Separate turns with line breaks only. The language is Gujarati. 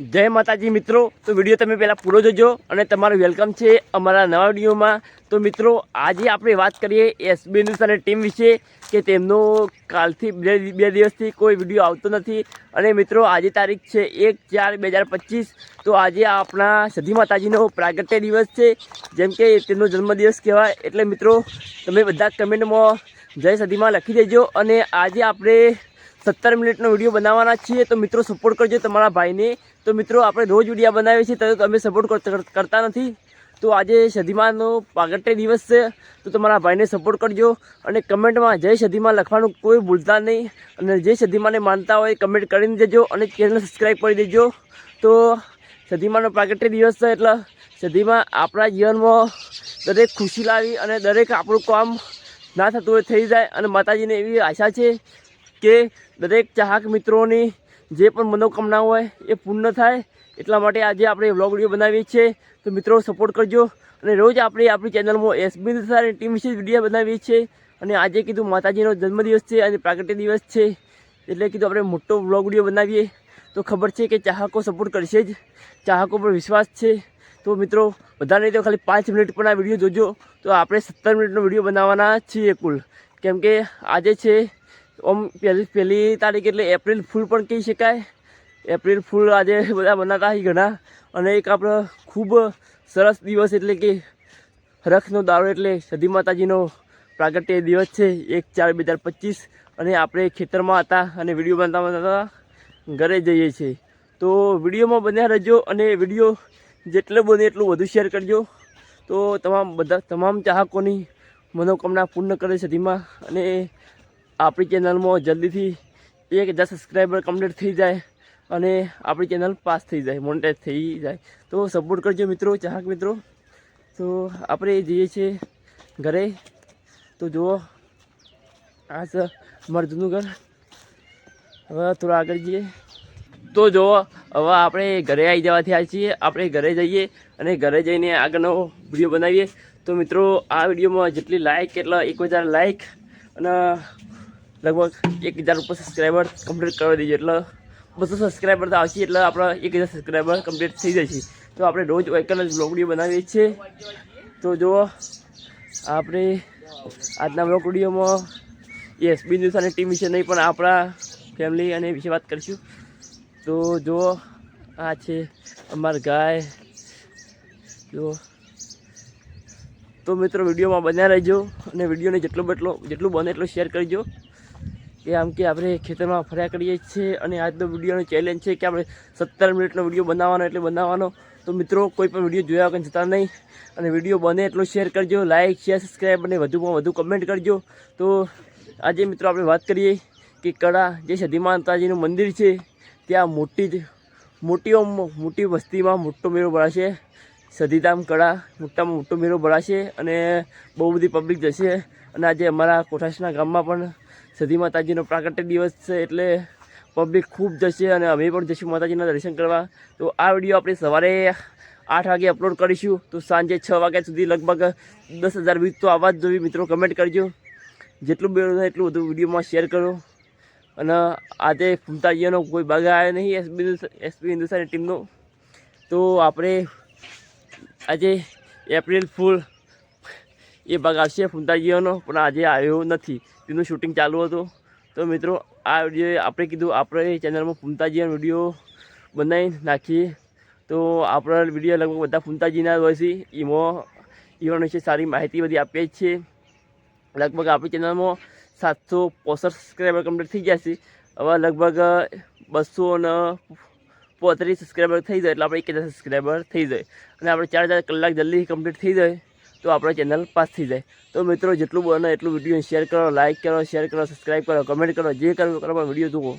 જય માતાજી મિત્રો. તો વીડિયો તમે પહેલાં પૂરો જોજો અને તમારું વેલકમ છે અમારા નવા વિડીયોમાં. તો મિત્રો, આજે આપણે વાત કરીએ એસબી ન્યૂઝ અને ટીમ વિશે કે તેમનો કાલથી બે બે દિવસથી કોઈ વીડિયો આવતો નથી. અને મિત્રો, આજે તારીખ છે એક ચાર બે હજાર પચીસ. તો આજે આપણા સધી માતાજીનો પ્રાગટ્ય દિવસ છે. જેમ કે તેમનો જન્મદિવસ કહેવાય. એટલે મિત્રો, તમે બધા કમેન્ટમાં જય સધીમાં લખી દેજો. અને આજે આપણે સત્તર મિનિટનો વીડિયો બનાવવાના છીએ, તો મિત્રો સપોર્ટ કરજો તમારા ભાઈને. તો મિત્રો, આપણે રોજ વીડિયો બનાવીએ છીએ, તો તમે સપોર્ટ કરતા નથી. તો આજે સદીમાનો પાગટે દિવસ છે, તો તમારા ભાઈને સપોર્ટ કરજો. અને કમેન્ટમાં જય સદીમાં લખવાનું કોઈ ભૂલતા નહીં. અને જે સદીમાને માનતા હોય કમેન્ટ કરીને દેજો અને ચેનલ સબસ્ક્રાઈબ કરી દેજો. તો સદીમાનો પ્રાગટ્ય દિવસ છે, એટલે સદીમાં આપણા જીવનમાં દરેક ખુશી લાવી અને દરેક આપણું કામ ના થતું હોય, થઈ જાય. અને માતાજીને એવી આશા છે કે દરેક ચાહક મિત્રોની જે પણ મનોકામના હોય એ પૂર્ણ થાય. એટલા માટે આજે આપણે વ્લોગ વીડિયો બનાવીએ છીએ. તો મિત્રો સપોર્ટ કરજો. અને રોજ આપણે આપણી ચેનલમાં એસબી અને ટીમ વિશે વીડિયો બનાવીએ છીએ. અને આજે કીધું માતાજીનો જન્મદિવસ છે અને પ્રાકૃતિક દિવસ છે. એટલે કીધું આપણે મોટો વ્લોગ વીડિયો બનાવીએ. તો ખબર છે કે ચાહકો સપોર્ટ કરશે જ. ચાહકો પર વિશ્વાસ છે. તો મિત્રો બધા નહીં તો ખાલી પાંચ મિનિટ પણ આ વીડિયો જોજો. તો આપણે સત્તર મિનિટનો વીડિયો બનાવવાના છીએ કુલ. કેમ કે આજે છે ઓમ પહેલી પહેલી તારીખ એટલે એપ્રિલ ફૂલ પણ કહી શકાય. એપ્રિલ ફૂલ આજે બધા હોય ઘણા. અને એક આપણો ખૂબ સરસ દિવસ એટલે કે રખનો દાળો એટલે સદી માતાજીનો પ્રાગટ્ય દિવસ છે, એક ચાર બે હજાર પચીસ. અને આપણે ખેતરમાં હતા અને વીડિયો બનાવતા બનાવતા ઘરે જઈએ છીએ. તો વિડીયોમાં બન્યા રહેજો અને વીડિયો જેટલો બને એટલું વધુ શેર કરજો. તો તમામ બધા, તમામ ચાહકોની મનોકામના પૂર્ણ કરે સદીમાં અને આપણી ચેનલમાં જલ્દીથી એક હજાર સબસ્ક્રાઈબર કમ્પ્લીટ થઈ જાય અને આપણી ચેનલ પાસ થઈ જાય મોનિટાઈઝ થઈ જાય. તો સપોર્ટ કરજો મિત્રો, ચાહક મિત્રો. તો આપણે જઈએ છીએ ઘરે. તો જુઓ આ છે અમારું જૂનું ઘર હવે થોડા આગળ જઈએ. તો જુઓ, હવે આપણે ઘરે આવી જવાથી થયા છીએ. આપણે ઘરે જઈએ અને ઘરે જઈને આગળનો વીડિયો બનાવીએ. તો મિત્રો, આ વિડીયોમાં જેટલી લાઇક એટલા એક હજાર લાઇક અને લગભગ એક હજાર ઉપર સબસ્ક્રાઈબર કમ્પ્લીટ કરી દેજો. એટલે બસો સબસ્ક્રાઈબર તો આવશે, એટલે આપણે એક હજાર સબસ્ક્રાઈબર કમ્પ્લીટ થઈ જશે. તો આપણે રોજ એકલ જ બ્લોગ વીડિયો બનાવીએ છીએ. તો જુઓ, આપણે આજના બ્લોગ વિડીયોમાં એસબી ન્યૂઝ અને ટીમ વિશે નહીં, પણ આપણા ફેમિલી અને વિશે વાત કરીશું. તો જુઓ, આ છે અમાર ગાય. જુઓ. તો મિત્રો વિડીયોમાં બન્યા રહેજો અને વિડીયોને જેટલો બટલો જેટલું બને એટલું શેર કરજો. કે આમ કે આપણે ખેતરમાં ફર્યા કરીએ છીએ અને આજનો વિડીયોનો ચેલેન્જ છે કે આપણે સત્તર મિનિટનો વીડિયો બનાવવાનો એટલે બનાવવાનો. તો મિત્રો, કોઈ પણ વીડિયો જોયા વગર જતા નહીં. અને વીડિયો બને એટલો શેર કરજો લાઇક શેર સબસ્ક્રાઈબ અને વધુમાં વધુ કમેન્ટ કરજો. તો આજે મિત્રો આપણે વાત કરીએ કે કળા જે સધીમાતાજીનું મંદિર છે, ત્યાં મોટી જ, મોટીઓ મોટી વસ્તીમાં મોટો મેળો ભરાશે. સધીધામ કળા મોટામાં મોટો મેળો ભરાશે અને બહુ બધી પબ્લિક જશે. અને આજે અમારા કોઠાસના ગામમાં પણ સદી માતાજીનો પ્રાગટ્ય દિવસ છે એટલે પબ્લિક ખૂબ જશે અને અમે પણ જઈશું માતાજીના દર્શન કરવા. તો આ વીડિયો આપણે સવારે આઠ વાગે અપલોડ કરીશું. તો સાંજે છ વાગ્યા સુધી લગભગ દસ હજાર વ્યૂઝ તો આવવા જ જોઈએ. મિત્રો કમેન્ટ કરજો. જેટલું બેડું એટલું બધું વિડીયોમાં શેર કરો. અને આજે ફૂમતાજીનો કોઈ ભાગ આવ્યો નહીં એસબી એસપી હિન્દુસ્તાની ટીમનો તો આપણે આજે એપ્રિલ ફૂલ એ ભાગ આવશે ફૂમતાજીઓનો, પણ આજે આવ્યો નથી. તેનું શૂટિંગ ચાલુ હતું. તો મિત્રો, આ વીડિયો આપણે કીધું, આપણે ચેનલમાં ફૂંતાજીનો વીડિયો બનાવી નાખીએ. તો આપણા વીડિયો લગભગ બધા ફૂંતાજીના હોય છે. એમાં ઈવન વિશે સારી માહિતી બધી આપીએ જ છીએ. લગભગ આપણી ચેનલમાં સાતસો પોસઠ સબસ્ક્રાઈબર કમ્પ્લીટ થઈ ગયા છે. હવે લગભગ બસો ને પોત્રીસ સબસ્ક્રાઈબર થઈ જાય, એટલે આપણે એક હજાર સબસ્ક્રાઈબર થઈ જાય. અને આપણે ચાર હજાર કલાક જલ્દી કમ્પ્લીટ થઈ જાય. તો આપણા ચેનલ પાસ થઈ જાય. તો મિત્રો, જેટલું બને એટલું વીડિયો શેર કરો લાઇક કરો શેર કરો સબસ્ક્રાઈબ કરો કમેન્ટ કરો, જે કરો વીડિયો જુઓ.